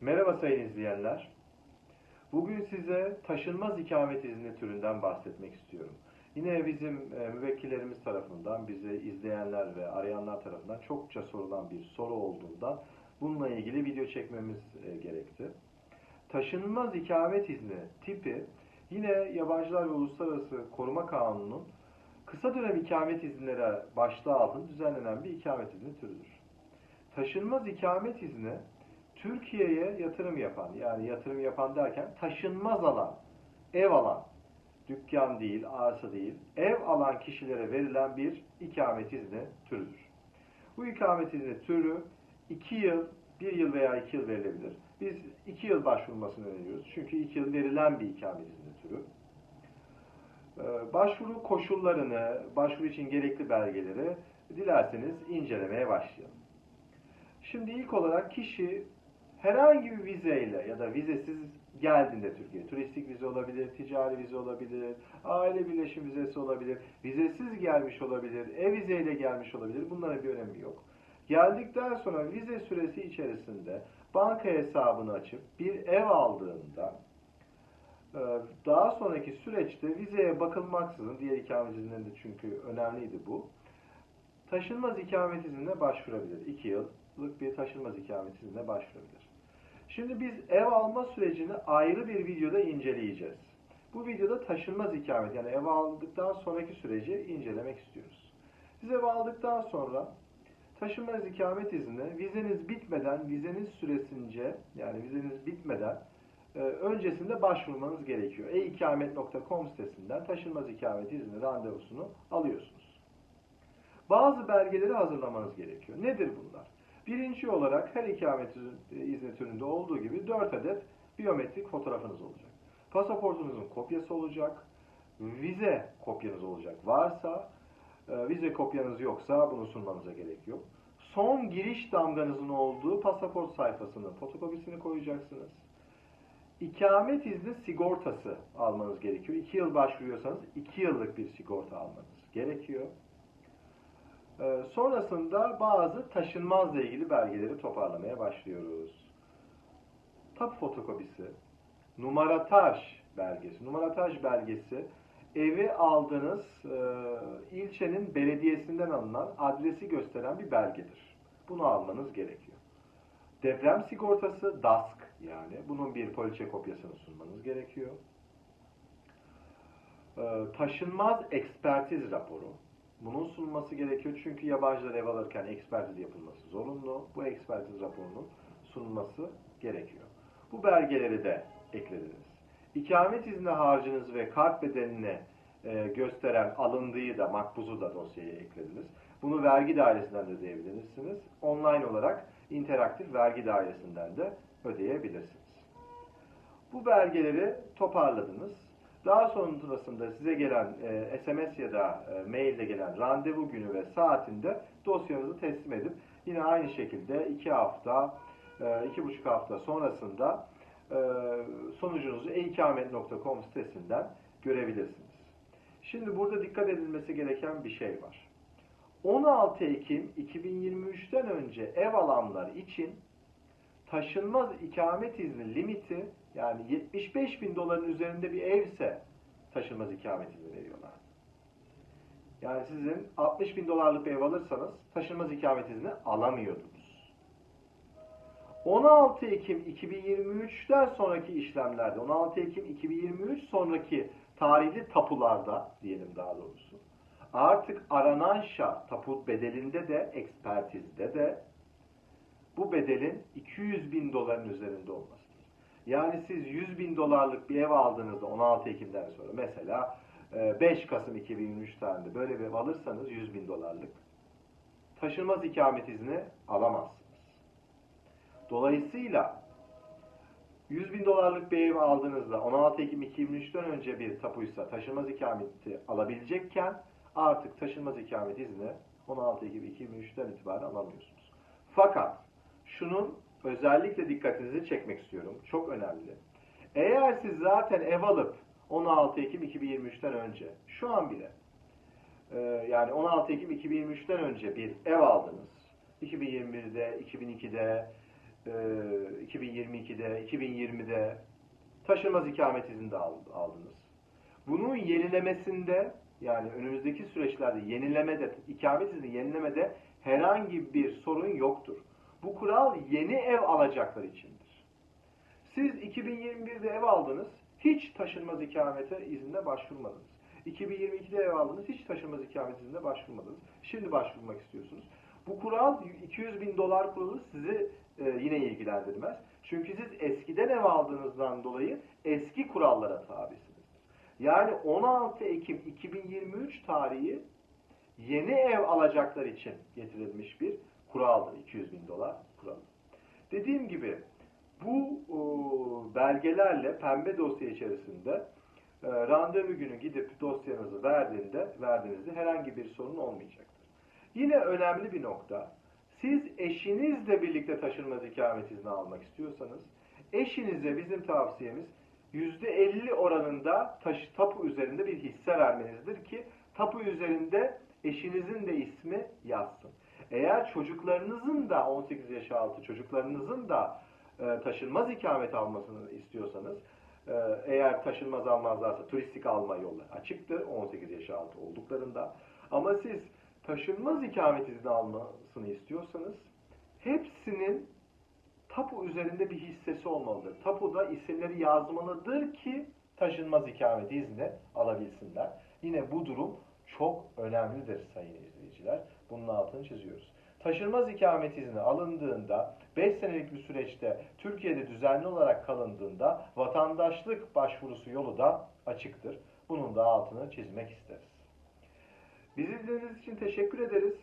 Merhaba sayın izleyenler. Bugün size taşınmaz ikamet izni türünden bahsetmek istiyorum. Yine bizim e, müvekkillerimiz tarafından, bizi izleyenler ve arayanlar tarafından çokça sorulan bir soru olduğundan bununla ilgili video çekmemiz e, gerekti. Taşınmaz ikamet izni tipi yine Yabancılar ve Uluslararası Koruma Kanunu'nun kısa dönem ikamet izinlere başlığı altında düzenlenen bir ikamet izni türüdür. Taşınmaz ikamet izni Türkiye'ye yatırım yapan, yani yatırım yapan derken taşınmaz alan, ev alan, dükkan değil, arsa değil, ev alan kişilere verilen bir ikamet izni türüdür. Bu ikamet izni türü 2 yıl, 1 yıl veya 2 yıl verilebilir. Biz 2 yıl başvurulmasını öneriyoruz. Çünkü 2 yıl verilen bir ikamet izni türü. Ee, başvuru koşullarını, başvuru için gerekli belgeleri dilerseniz incelemeye başlayalım. Şimdi ilk olarak kişi herhangi bir vizeyle ya da vizesiz geldiğinde Türkiye, turistik vize olabilir, ticari vize olabilir, aile birleşim vizesi olabilir, vizesiz gelmiş olabilir, ev vizeyle gelmiş olabilir. Bunların bir önemi yok. Geldikten sonra vize süresi içerisinde banka hesabını açıp bir ev aldığında e, daha sonraki süreçte vizeye bakılmaksızın, diğer ikamet izinlerinde çünkü önemliydi bu, taşınmaz ikamet iznine başvurabilir. 2 yıllık bir taşınmaz ikamet iznine başvurabilir. Şimdi biz ev alma sürecini ayrı bir videoda inceleyeceğiz. Bu videoda taşınmaz ikamet yani ev aldıktan sonraki süreci incelemek istiyoruz. Siz ev aldıktan sonra taşınmaz ikamet izni vizeniz bitmeden, vizeniz süresince yani vizeniz bitmeden e, öncesinde başvurmanız gerekiyor. e-ikamet.com sitesinden taşınmaz ikamet izni randevusunu alıyorsunuz. Bazı belgeleri hazırlamanız gerekiyor. Nedir bunlar? Birinci olarak her ikamet izni türünde olduğu gibi 4 adet biyometrik fotoğrafınız olacak. Pasaportunuzun kopyası olacak, vize kopyanız olacak. Varsa, e, vize kopyanız yoksa bunu sunmanıza gerek yok. Son giriş damganızın olduğu pasaport sayfasının fotokopisini koyacaksınız. İkamet izni sigortası almanız gerekiyor. 2 yıl başvuruyorsanız 2 yıllık bir sigorta almanız gerekiyor. Ee, sonrasında bazı taşınmazla ilgili belgeleri toparlamaya başlıyoruz. Tapu fotokopisi, numarataj belgesi. Numarataj belgesi evi aldığınız e, ilçenin belediyesinden alınan adresi gösteren bir belgedir. Bunu almanız gerekiyor. Deprem sigortası DASK yani bunun bir poliçe kopyasını sunmanız gerekiyor. Ee, taşınmaz ekspertiz raporu. Bunun sunulması gerekiyor çünkü yabancılar ev alırken ekspertiz yapılması zorunlu. Bu ekspertiz raporunun sunulması gerekiyor. Bu belgeleri de eklediniz. İkamet izni harcınız ve kart bedelini e, gösteren alındığı da makbuzu da dosyaya eklediniz. Bunu vergi dairesinden de ödeyebilirsiniz. Online olarak interaktif vergi dairesinden de ödeyebilirsiniz. Bu belgeleri toparladınız. Daha sonrasında size gelen e, SMS ya da e, mailde gelen randevu günü ve saatinde dosyanızı teslim edip yine aynı şekilde iki hafta, e, iki buçuk hafta sonrasında e, sonucunuzu eikamet.com sitesinden görebilirsiniz. Şimdi burada dikkat edilmesi gereken bir şey var. 16 Ekim 2023'ten önce ev alanlar için taşınmaz ikamet izni limiti yani 75 bin doların üzerinde bir evse taşınmaz ikamet izni veriyorlar. Yani sizin 60 bin dolarlık bir ev alırsanız taşınmaz ikamet izni alamıyordunuz. 16 Ekim 2023'ten sonraki işlemlerde, 16 Ekim 2023 sonraki tarihli tapularda diyelim daha doğrusu, artık aranan şart tapu bedelinde de, ekspertizde de bu bedelin 200 bin doların üzerinde olmasıdır. Yani siz 100 bin dolarlık bir ev aldığınızda 16 Ekim'den sonra mesela 5 e, Kasım 2023 tarihinde böyle bir ev alırsanız 100 bin dolarlık taşınmaz ikamet izni alamazsınız. Dolayısıyla 100 bin dolarlık bir ev aldığınızda 16 Ekim 2023'ten önce bir tapuysa taşınmaz ikameti alabilecekken artık taşınmaz ikamet izni 16 Ekim 2023'ten itibaren alamıyorsunuz. Fakat şunun özellikle dikkatinizi çekmek istiyorum. Çok önemli. Eğer siz zaten ev alıp 16 Ekim 2023'ten önce şu an bile e, yani 16 Ekim 2023'ten önce bir ev aldınız. 2021'de, 2002'de, e, 2022'de, 2020'de taşınmaz ikamet izni de al- aldınız. Bunun yenilemesinde yani önümüzdeki süreçlerde yenilemede, ikamet izni yenilemede herhangi bir sorun yoktur. Bu kural yeni ev alacaklar içindir. Siz 2021'de ev aldınız, hiç taşınmaz ikamete iznine başvurmadınız. 2022'de ev aldınız, hiç taşınmaz ikamet iznine başvurmadınız. Şimdi başvurmak istiyorsunuz. Bu kural 200 bin dolar kuralı sizi e, yine ilgilendirmez. Çünkü siz eskiden ev aldığınızdan dolayı eski kurallara tabisiniz. Yani 16 Ekim 2023 tarihi yeni ev alacaklar için getirilmiş bir kuraldır. 200 bin dolar kuralı. Dediğim gibi bu o, belgelerle pembe dosya içerisinde e, randevu günü gidip dosyanızı verdiğinde verdiğinizde herhangi bir sorun olmayacaktır. Yine önemli bir nokta. Siz eşinizle birlikte taşınmaz ikamet izni almak istiyorsanız eşinize bizim tavsiyemiz %50 oranında taş, tapu üzerinde bir hisse vermenizdir ki tapu üzerinde eşinizin de ismi yazsın. Eğer çocuklarınızın da 18 yaş altı çocuklarınızın da e, taşınmaz ikamet almasını istiyorsanız e, eğer taşınmaz almazlarsa turistik alma yolları açıktır 18 yaş altı olduklarında. Ama siz taşınmaz ikamet izni almasını istiyorsanız hepsinin tapu üzerinde bir hissesi olmalıdır. Tapuda isimleri yazmalıdır ki taşınmaz ikamet izni alabilsinler. Yine bu durum çok önemlidir sayın izleyiciler. Bunun altını çiziyoruz. Taşınmaz ikamet izni alındığında 5 senelik bir süreçte Türkiye'de düzenli olarak kalındığında vatandaşlık başvurusu yolu da açıktır. Bunun da altını çizmek isteriz. Bizi izlediğiniz için teşekkür ederiz.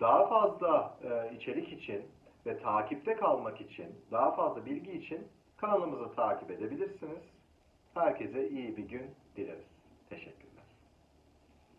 Daha fazla e, içerik için ve takipte kalmak için, daha fazla bilgi için kanalımızı takip edebilirsiniz. Herkese iyi bir gün dileriz.